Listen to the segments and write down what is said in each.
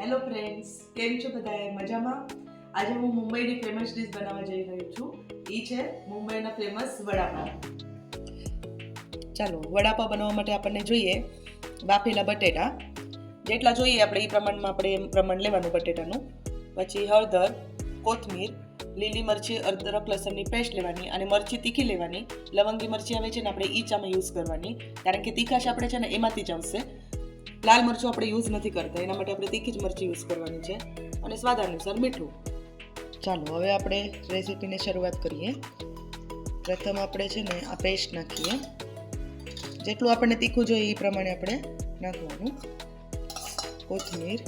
Hello friends કેમ છો બધાએ? મજામાં? આજે હું મુંબઈની ફેમસ ડીશ બનાવવા જઈ રહી છું. એ છે મુંબઈના ફેમસ વડાપાવ. ચાલો, વડાપાવ બનાવવા માટે આપણને જોઈએ બાફેલા બટેટા. જેટલા જોઈએ આપણે એ પ્રમાણમાં આપણે એમ પ્રમાણ લેવાનું બટેટાનું. પછી હળદર, કોથમીર, લીલી મરચી, અદરક, લસણની પેસ્ટ લેવાની અને મરચી તીખી લેવાની. લવંગી મરચી આવે છે ને આપણે ઈ ચામાં યુઝ કરવાની. કારણ કે તીખાશ આપણે છે ને એમાંથી જ આવશે. લાલ મરચું આપણે યુઝ નથી કરતા. એના માટે આપણે તીખી જ મરચી યુઝ કરવાની છે. અને સ્વાદ અનુસાર મીઠું. ચાલો, હવે આપણે રેસીપીની શરૂઆત કરીએ. પ્રથમ આપણે છે ને આ પેસ્ટ નાખીએ. જેટલું આપણને તીખું જોઈએ એ પ્રમાણે આપણે નાખવાનું. કોથમીર.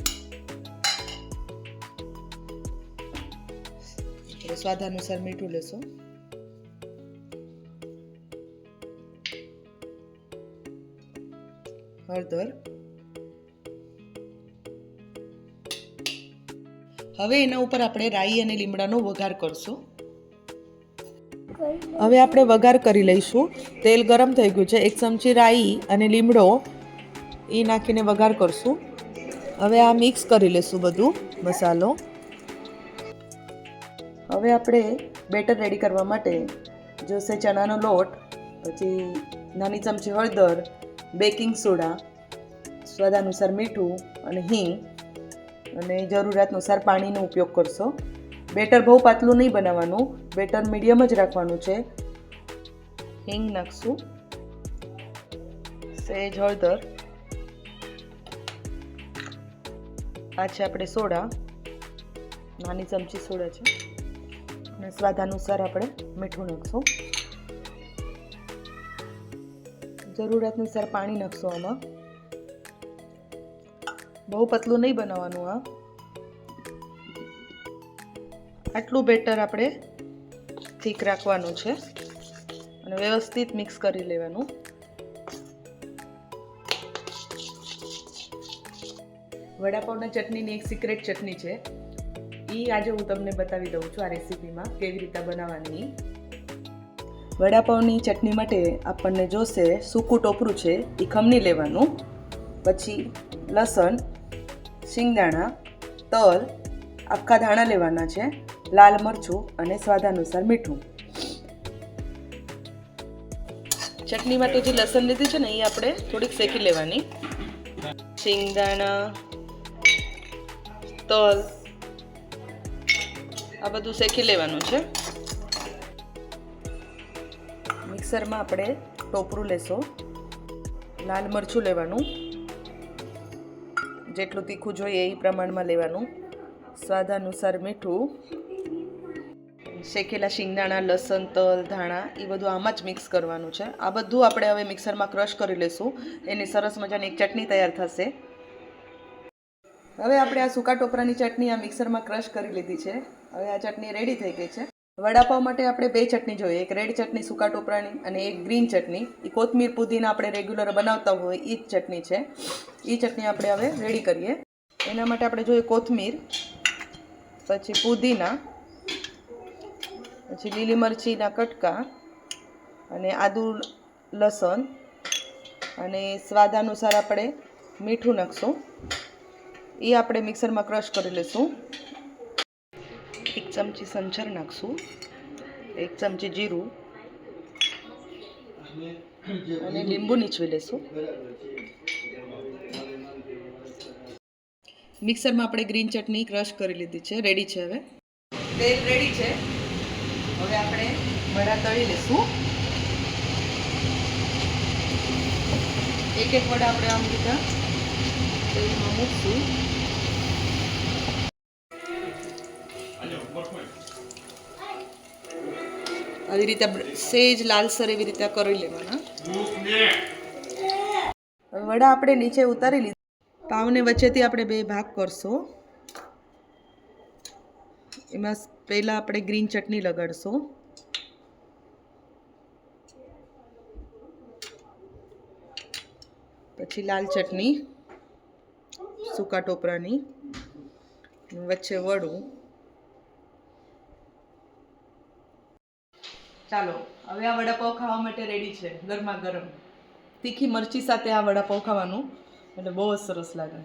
સ્વાદ અનુસાર મીઠું લેશું. હળદર. હવે એના ઉપર આપણે રાઈ અને લીમડાનો વઘાર કરશું. હવે આપણે વઘાર કરી લઈશું. તેલ ગરમ થઈ ગયું છે. એક ચમચી રાઈ અને લીમડો એ નાખીને વઘાર કરશું. હવે આ મિક્સ કરી લઈશું બધું મસાલો. હવે આપણે બેટર રેડી કરવા માટે જોશે ચણાનો લોટ, પછી નાની ચમચી હળદર, બેકિંગ સોડા, સ્વાદ અનુસાર મીઠું અને હિંગ અને જરૂરિયાત અનુસાર પાણીનો ઉપયોગ કરશો. બેટર બહુ પાતળું નહીં બનાવવાનું, બેટર મીડિયમ જ રાખવાનું છે. હિંગ નાખશું. સેજ, હળદર. આ છે આપણે સોડા. નાની ચમચી સોડા છે. અને સ્વાદ અનુસાર આપણે મીઠું નાખશું. જરૂરિયાત અનુસાર પાણી નાખશું આમાં. બહુ પતલું નહીં બનાવવાનું આ આટલું બેટર આપણે થીક રાખવાનું છે અને વ્યવસ્થિત મિક્સ કરી લેવાનું. વડાપાવના ચટણીની એક સિક્રેટ ચટણી છે. એ આજે હું તમને બતાવી દઉં છું આ રેસીપીમાં કેવી રીતે બનાવવાની. વડાપાવની ચટણી માટે આપણને જોશે સૂકું ટોપરું છે એ ખમણી લેવાનું. પછી લસણ શિંગદાણા, તલ, આખા ધાણા લેવાના છે, લાલ મરચું અને સ્વાદ અનુસાર મીઠું. ચટણી માટે જે લસણ લીધી છે ને, એ આપણે થોડીક શેકી લેવાની. શિંગદાણા, તલ, આ બધું શેકી લેવાનું છે. મિક્સરમાં આપણે ટોપરું લેશો. લાલ મરચું લેવાનું. જેટલું તીખું જોઈએ એ પ્રમાણમાં લેવાનું. સ્વાદ અનુસાર મીઠું, શેકેલા શિંગદાણા, લસણ, તલ, ધાણા, એ બધું આમાં જ મિક્સ કરવાનું છે. આ બધું આપણે હવે મિક્સરમાં ક્રશ કરી લઈશું એની સરસ મજાની એક ચટણી તૈયાર થશે. હવે આપણે આ સૂકા ટોપરાની ચટણી આ મિક્સરમાં ક્રશ કરી લીધી છે. હવે આ ચટણી રેડી થઈ ગઈ છે. વડાપાવ માટે આપણે બે ચટણી જોઈએ. એક રેડ ચટણી સૂકા ટોપરાની અને એક ગ્રીન ચટણી. એ કોથમીર પુદીના આપણે રેગ્યુલર બનાવતા હોય એ જ ચટણી છે. એ ચટણી આપણે હવે રેડી કરીએ. એના માટે આપણે જોઈએ કોથમીર, પછી પુદીના, પછી લીલી મરચીના કટકા અને આદુ લસણ અને સ્વાદ અનુસાર આપણે મીઠું નાખશું. એ આપણે મિક્સરમાં ક્રશ કરી લઈશું. ચમચી સંચર નાખશું એક ચમચી જીરું અને લીંબુ નીચવી લઈશું મિક્સરમાં આપણે ગ્રીન ચટણી ક્રશ કરી લીધી છે રેડી છે હવે તેલ રેડી છે હવે આપણે વડા તળી લઈશું એક એક વડા આપણે આમ રીતે તેલમાં મૂકશું આવી રીતે સેજ, લાલસર એવી રીતે કરી લેવાના. વડા આપણે નીચે ઉતારી લીધા. પાવને વચ્ચેથી આપણે બે ભાગ કરશું. એમાં પહેલાં આપણે ગ્રીન ચટણી લગાડશું. પછી લાલ ચટણી, સૂકા ટોપરાની, વચ્ચે વડું. ચાલો, હવે આ વડાપાઉં ખાવા માટે રેડી છે, ગરમા ગરમ. તીખી મરચી સાથે આ વડાપાઉં ખાવાનું. એટલે બહુ જ સરસ લાગે.